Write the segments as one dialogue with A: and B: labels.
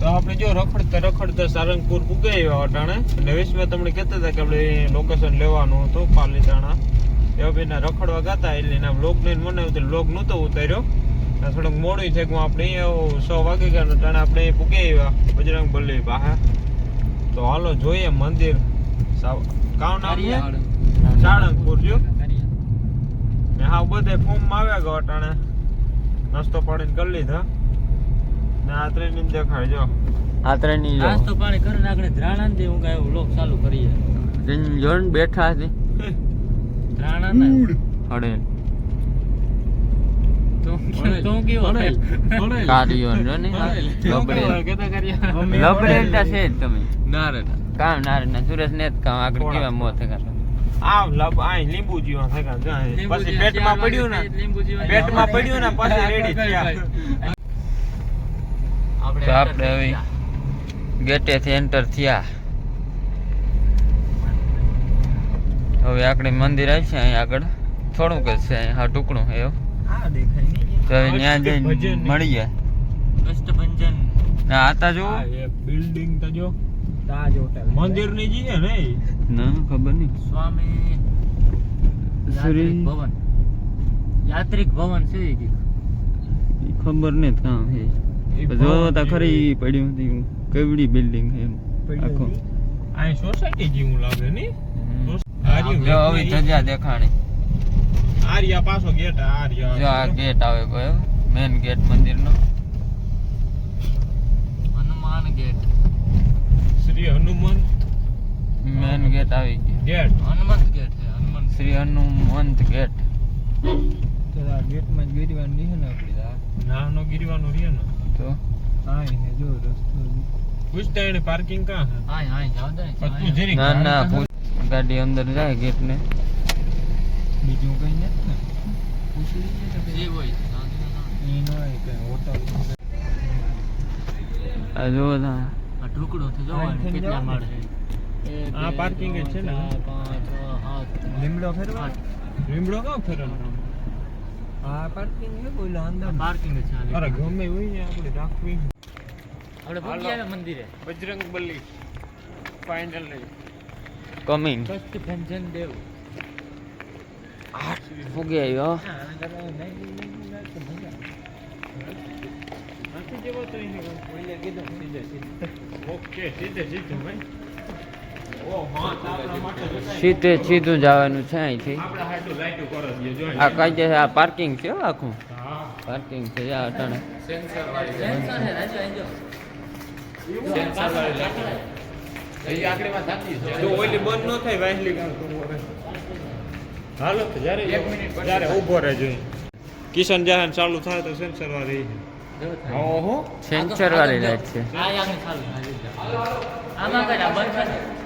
A: તો આપણે જો રખડતા રખડતા સારંગપુર પૂગાઈ આવ્યા અટાણે. અને વિશ્વમાં તમને કહેતા હતા કે આપણે લોકેશન લેવાનું હતું પાલીતાણા. એવા બેના રખડવા ગાતા એટલે એના બ્લોગ ને મને તો બ્લોગ નહોતો ઉતાર્યો. થોડુંક મોડું થઈ ગયું આપણે સો વાગે ગયા અટાણે આપણે પૂગે આવ્યા બજરંગ બલ્લી બહાર તો હાલો જોઈએ મંદિર. સાવ કામ નામ છે? સાળંગપુર જો. ને હા બધે ફોર્મ આવ્યા ગયો અટાણે. નાસ્તો પાડીને કરી લીધા. ને આ દેખાય જો
B: આ ત્રણ
C: નાસ્તો પાણી કરીને આપણે ધ્રાણા ને હું કાંઈ વ્લોગ ચાલુ કરીએ
B: જોન બેઠા
C: ધ્રાણા ને.
B: હડે. ને
C: ના.
B: ના ને.
A: પછી પેટમાં પડ્યું ને પેટમાં પડ્યું ને પછી રેડી થયા.
B: તો આપણે હવે ગેટેથી એન્ટર થયા. હવે આપણે મંદિર આવી છે અહીં આગળ. થોડુંક જ છે અહીં હા ટુકડું એવું.
A: આ દેખાય નહીં.
B: તો હવે ત્યાં જઈને. મળીએ.
C: કષ્ટભંજન
B: ના આતા જો
A: એક બિલ્ડિંગ તો જો
C: તાજ હોટેલ
A: મંદિરની જી ને
B: ના ખબર નહીં.
C: સ્વામી
B: શ્રી
C: યાત્રિક ભવન. યાત્રિક ભવન છે
B: ખબર નહીં કામ છે. જો તો ખરી પડ્યું હતી કેવડી બિલ્ડિંગ છે એમ. આખું.
A: આ સોસાયટી જેવું લાગે ને આર્યું
B: જો હવે ધજા દેખાણી.
A: આર્યા પાછો ગેટ આર્યા
B: જો આ ગેટ આવે ગયો મેન ગેટ મંદિરનો.
C: Hanuman gate
A: Shri Hanumant
B: main gate આવી ગયો.
A: ગેટ
C: હનુમંત ગેટ છે હનુમંત
B: શ્રી હનુમંત ગેટ
C: તો આ ગેટમાં ગીરવાનું નહીં ને આપણે
A: નાનો ગીરવાનું રહે ને.
B: તો
C: હા હે જો રસ્તો.
A: પૂછતા એને પાર્કિંગ કાં હે
C: હા હા જાવ દે
A: તું જરીક
B: ના ના
A: ગાડી
B: પૂછ- અંદર જાય ગેટ ને
C: બીજું કઈ નથી ને? પૂછી તો જે હોય એ નો હોટલ.
B: આ જો તા.
C: આ ટુકડો તો જોવાનું કેટલા માળ છે. એક,
A: આ પાર્કિંગ છે ને?
C: લીમડો ફેરવા
A: લીમડો કાં ફેરવાનો
C: આ પાર્કિંગ છે બોલો અંદર પાર્કિંગ છે આ
A: અરે ગમે હોય ને આપણે રાખવી
C: આપણે પહોંચી મંદિરે
A: બજરંગ બલી ફાઇનલી
B: કમિંગ
C: કષ્ટભંજન દેવ
B: ફૂગે આવ્યો
A: નથી જેવો તો એને ઓલે કીધું સીધે સીધે ઓકે સીધે સીધું ભાઈ
B: સીધે સીધું જવાનું છે અહીંથી આ કઈ જશે આ પાર્કિંગ છે આખું પાર્કિંગ છે આ અટાણે
A: સેન્સર વાળી જો ઓલી બંધ ન થાય વાહલી ગામ તો હવે. હાલો તો જ્યારે એક મિનિટ જ્યારે ઊભો રહે જોઈએ કિશન જહાન ચાલુ થાય તો સેન્સર વાળી
B: સેન્સર વાળી લાઈટ છે
C: આમાં કઈ બંધ છે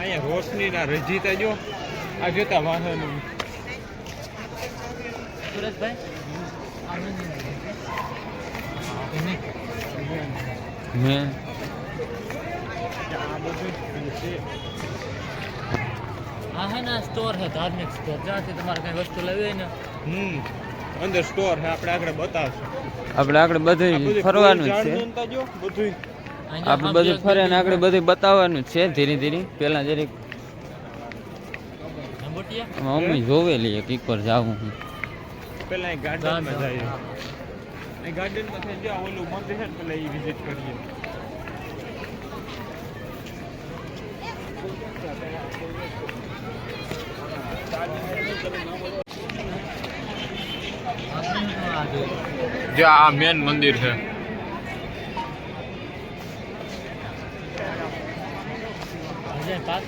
A: અહીંયા રોશની ના રજીતા જો. આ જોતા વાહન છે
C: આ હે ના સ્ટોર છે ધાર્મિક સ્ટોર જ્યાંથી તમારે કઈ વસ્તુ લેવી હોય ને.
A: હમ અંદર સ્ટોર છે આપણે આગળ બતાવશું.
B: આપણે આગળ બધું ફરવાનું છે.
A: બધું
B: આપણે બધું ફરે ને આગળ બધું બતાવવાનું છે ધીરે ધીરે. પેલા જરીક મમ્મી જોવેલી એક એક પર જાવું હું.
A: પેલા અહીં ગાર્ડનમાં જઈએ. અહીં ગાર્ડનમાં થઈને જાય ઓલું મંદિર છે ને પેલા એ વિઝિટ કરીએ. જો. આ મેન મંદિર છે.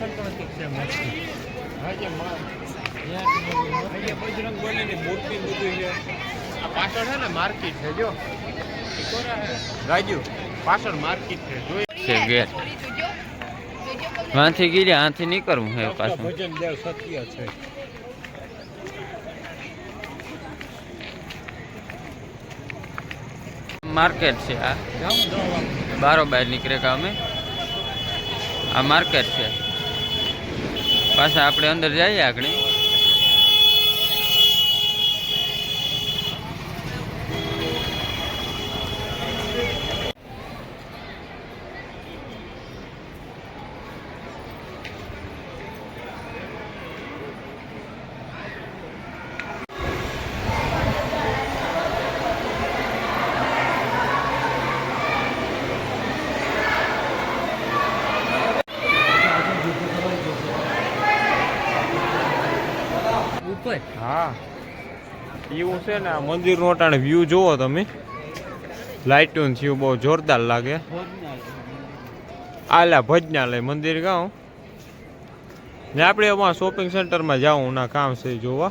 C: કંઈક છે મસ્તી.
A: બજરંગ બલીની મૂર્તિ બધું છે આ પાછળ છે ને માર્કેટ છે જો રાજુ પાછળ માર્કેટ છે જોઈ
B: છે ગેટ વાંથી ગીર્યા આથી નીકળવું હે પાછું.
A: ભજન દેવ સત્ય છે.
B: માર્કેટ છે આ. બારોબાર નીકળે કે અમે આ માર્કેટ છે. પાછા આપણે અંદર જઈએ આગળ ઉપર
A: હા. એવું છે ને, આ મંદિરનો અટાણે વ્યૂ જોવો તમે. લાઇટનું થયું બહુ જોરદાર લાગે. આલા ભજનાલય મંદિર ગાઉં ને આપણે એમાં શોપિંગ સેન્ટરમાં જાઉં, ના કામ છે જોવા.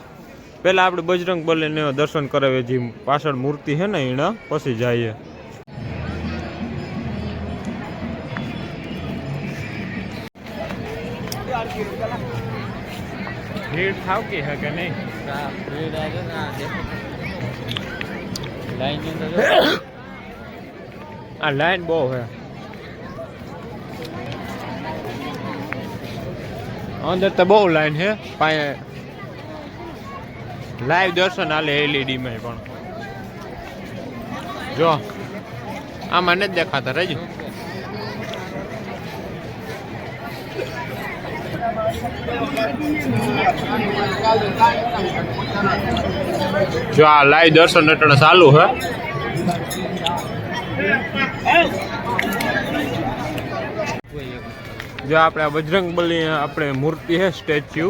A: પહેલાં આપણે બજરંગ બલીને દર્શન કરાવીએ, જે પાછળ મૂર્તિ છે ને એના પછી જઈએ. ભીડ થાવકી હે કે નહીં?
B: લાઈન
A: આ લાઈન બહુ હે. અંદર તો બહુ લાઈન છે પાસે લાઈવ દર્શન આલે એલઈડી માં પણ. જો આમાં નથી દેખાતા રજ? જો આ લાઈ દર્શન રટણ ચાલુ હે. જો આપણે આ બજરંગ બલી આપણે મૂર્તિ હે, સ્ટેચ્યુ.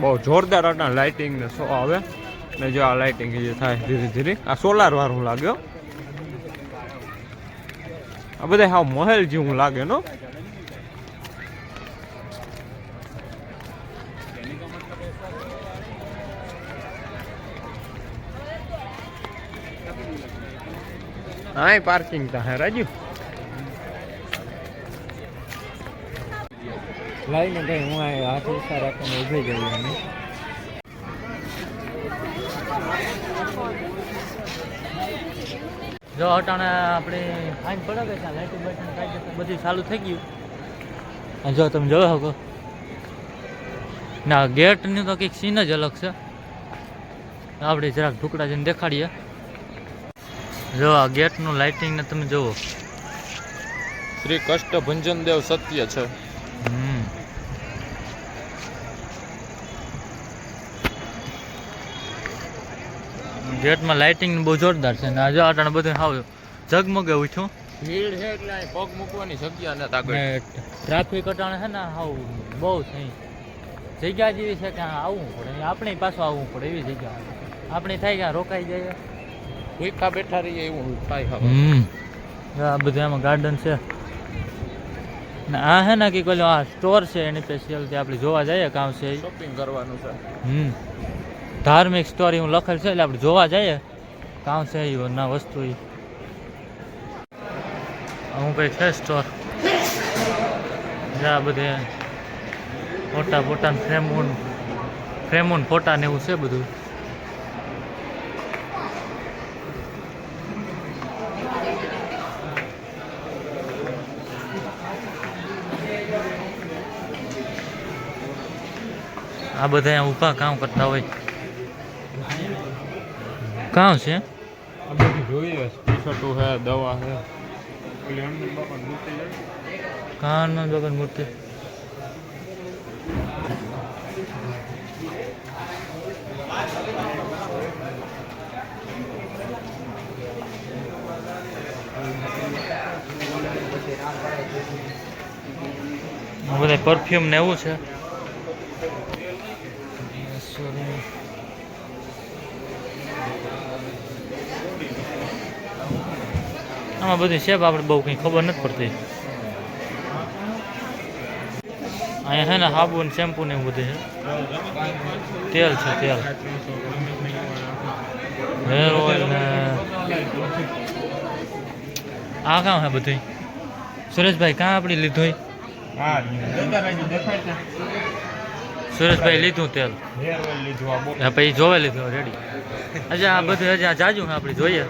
A: બહુ જોરદાર અટા લાઇટિંગ ને શો આવે. ને જો આ લાઇટિંગ જે થાય ધીરે ધીરે. આ સોલાર વાળું લાગ્યો આ બધા હા મહેલ જેવું લાગે, નો? હા પાર્કિંગ તા હે રાજુ
C: લાઈને કઈ હું હાથ ઉષા રાખીને ઊભી ગઈ
D: જો, અટાણે આપણે ફાઈન પડે કે ત્યાં લાઇટિંગ બાઇટિંગ કાંઈ બધું ચાલુ થઈ ગયું. અને જો, તમે જોયો શકો ના, ગેટની તો કંઈક સીન જ અલગ છે. આપણે જરાક ઢુકડા જઈને દેખાડીએ. જો આ ગેટનું લાઇટિંગ ને તમે જુઓ.
A: શ્રી કષ્ટભંજન દેવ સત્ય છે.
D: ગેટ ગેટમાં લાઇટિંગ બહુ જોરદાર છે. ને આજે આટણ બધું હાવ ઝગમગે ઉઠ્યું.
A: ભીડ છે એટલે પગ મૂકવાની જગ્યા નથી આગળ.
D: ને ટ્રાફિક અટાણે છે ને હાવ બહુ થઈ જગ્યા જેવી છે કે આવવું પડે. આપણે પાછું આવવું પડે એવી જગ્યા. આપણે થાય કે રોકાઈ જાય
A: ભૂખા બેઠા રહીએ એવું થાય હવે.
D: આ બધું એમાં ગાર્ડન છે. ને આ હે ને કે કોઈ આ સ્ટોર છે એની સ્પેશિયલ જે આપણે જોવા જઈએ કામ છે
A: શોપિંગ કરવાનું છે.
D: હમ. ધાર્મિક સ્ટોર એવું લખેલ છે એટલે આપણે જોવા જઈએ કામ છે એ ના વસ્તુ એ હું કઈ છે સ્ટોર આ બધે ફોટા ફોટા ફ્રેમોન ફ્રેમોન ફોટા ને એવું છે બધું. આ બધા ઊભા કામ કરતા હોય. કામ છે?
A: આ બધું જોઈએ ટી છે દવા હનુમાન બાપાની મૂર્તિ
D: બધા પરફ્યુમ ને એવું છે. આમાં બધી શેપ આપણે બહુ કંઈ ખબર નથી પડતી. અહીંયા છે ને સાબુ ને શેમ્પુ ને એવું બધું છે. તેલ છે, તેલ. હેર ઓઇલ ને આ કામ હે બધું સુરેશભાઈ, કાં આપણી લીધું હોય
A: હા જતા રહેજો દેખાય છે
D: સુરેશભાઈ લીધું તેલ.
A: હેર ઓઇલ લીધું આ બહુ
D: હા, પછી જોવે લીધું રેડી હજી આ બધું હજી આ જાજુ છે, આપણે જોઈએ.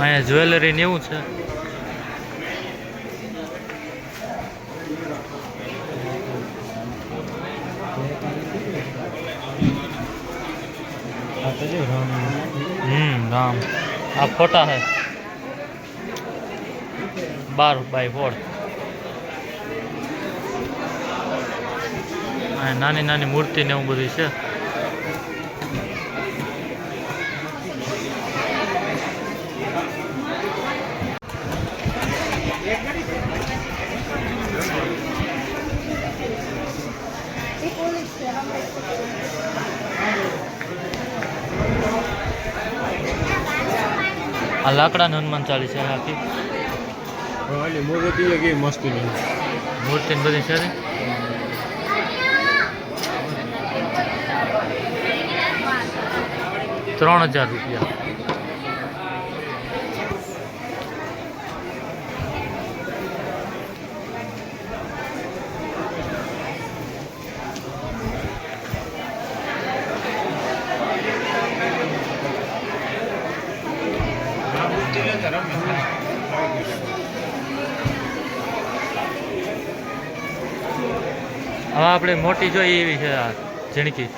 D: અહીંયા જ્વેલરી ને એવું છે. હમ, રામ. આ ફોટા હે. બાર બાય ફોર નાની નાની મૂર્તિ ને એવું બધું છે. આ લાકડાનું હનુમાન ચાલીસા છે આખી
A: મૂર્તિ કેવી મસ્ત
D: મૂર્તિ બધી છે ત્રણ હજાર રૂપિયા. હવે આપણે મોટી જોઈએ એવી છે આ ઝીણકી.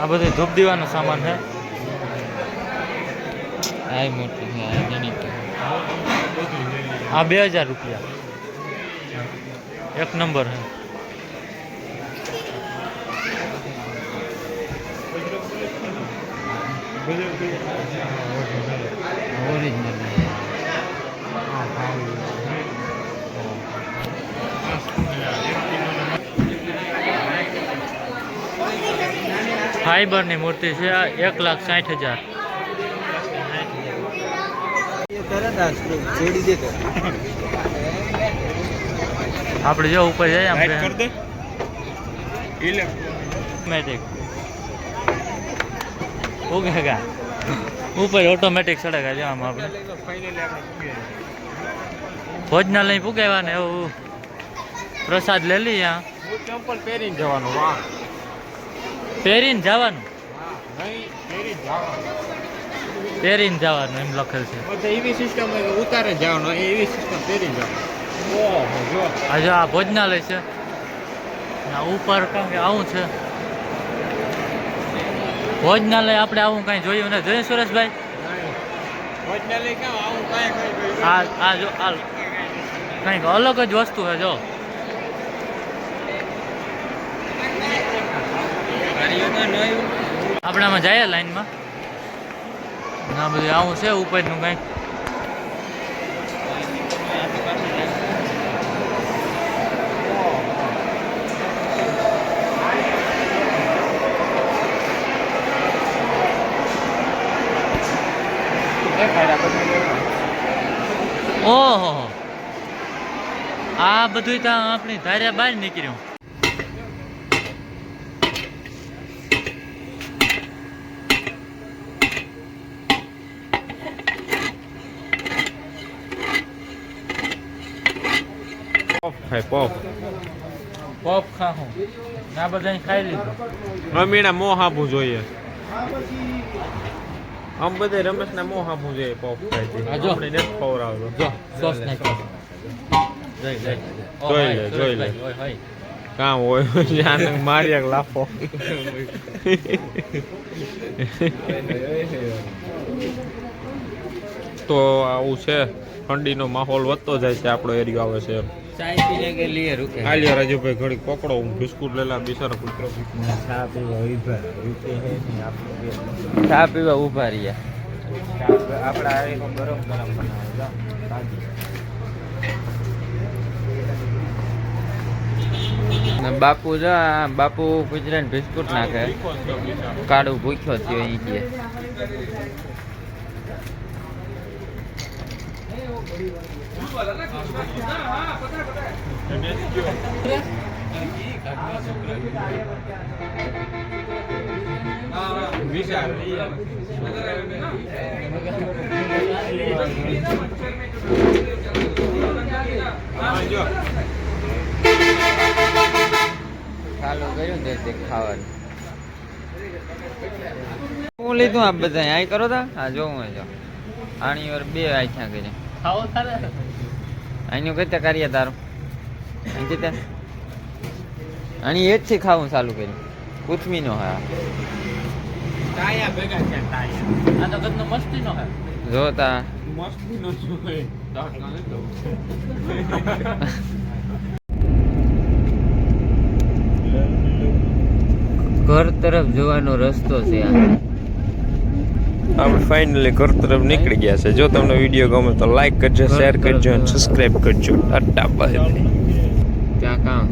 D: આ બધું ધૂપ દીવાનો સામાન છે. આ મોટી છે, આ ઝીણકી. આ બે હજાર રૂપિયા. એક નંબર છે. ફાઈબરની મૂર્તિ છે આ એક લાખ સાઠ હજાર. આપણે જો ઉપર જઈએ
A: લાઈટ
D: આપણે ઉગેગા. ઉપર ઓટોમેટિક ચડેગા જો આમ આપણે. ભોજનાલય પુગાવ્યા ને એવું. પ્રસાદ લઈ આ.
A: ચંપલ પહેરીને જવાનું? વાહ
D: પહેરીને જવાનું
A: પહેરીને જવાનું
D: એમ લખેલ છે.
A: એવી સિસ્ટમ ઉતારે જવાનું એવી સિસ્ટમ પહેરી જવાનું
D: આ ભોજનાલય છે. ઉપર કાંઈ આવું છે. ભોજનાલય આપણે આવું કાંઈ જોયું ને? જોયું સુરેશભાઈ? જો આ કંઈક અલગ જ વસ્તુ છે, જો. આપણામાં જાય લાઈનમાં? ના બધું આવું છે ઉપરનું કંઈક? ઓહો. આ બધું તો આપણી ધાર્યા બહાર નીકળ્યું.
A: ખાય પોપ
D: પોપ ખાહું. આ બધા ખાઈ લીધું.
A: રમીના મો હાંભું જોઈએ. આમ બધે રમેશના મોહ હાંભું જોઈએ પફ ખાય છે. આપણે નથી ખવડાવતો.
D: જો સોસ નાખ્યો જોઈ જય
A: જોઈ લે, જોઈ લે. કામ હોય જ્યાં મારી એક લાફો? તો આવું છે. ઠંડીનો માહોલ વધતો જાય છે આપણો એરિયો આવે છે એમ.
B: चाय पीने के लिए रुके
A: આલિયા રાજુભાઈ ઘડીક પકડો હું બિસ્કુટ લેલા બિચારા કૂતરો
B: चाय पीवा उभा રહ્યા ને બાપુ જો આ બાપુ ગુજરાત બિસ્કુટ નાખે કાળું ભૂખ્યો થયો અહીં કે
E: વિચાર હા જો
B: ચાલુ કર્યું તે ખાવાનું હું લીધું આ બધા આય કરો તા. હા જોઉં જો આણી વાર બે આખ્યા કરી.
D: ખાવો તારે?
B: અહીંનું કઈ કાર્ય તારું. અહીંથી તે અહીં એ જ થી ખાવું ચાલુ કર્યું. પૂછમી નો હા
E: ટાયા ભેગા છે ટાયા
D: આ તો કદનો મસ્તી હે
B: જોતા. ઘર તરફ જવાનો રસ્તો છે આ.
E: આપણે ફાઇનલી ઘર તરફ નીકળી ગયા છે. જો તમને વીડિયો ગમે તો લાઈક કરજો શેર કરજો અને સબસ્ક્રાઇબ કરજો. અટ્ટા પાસે
B: ત્યાં કામ?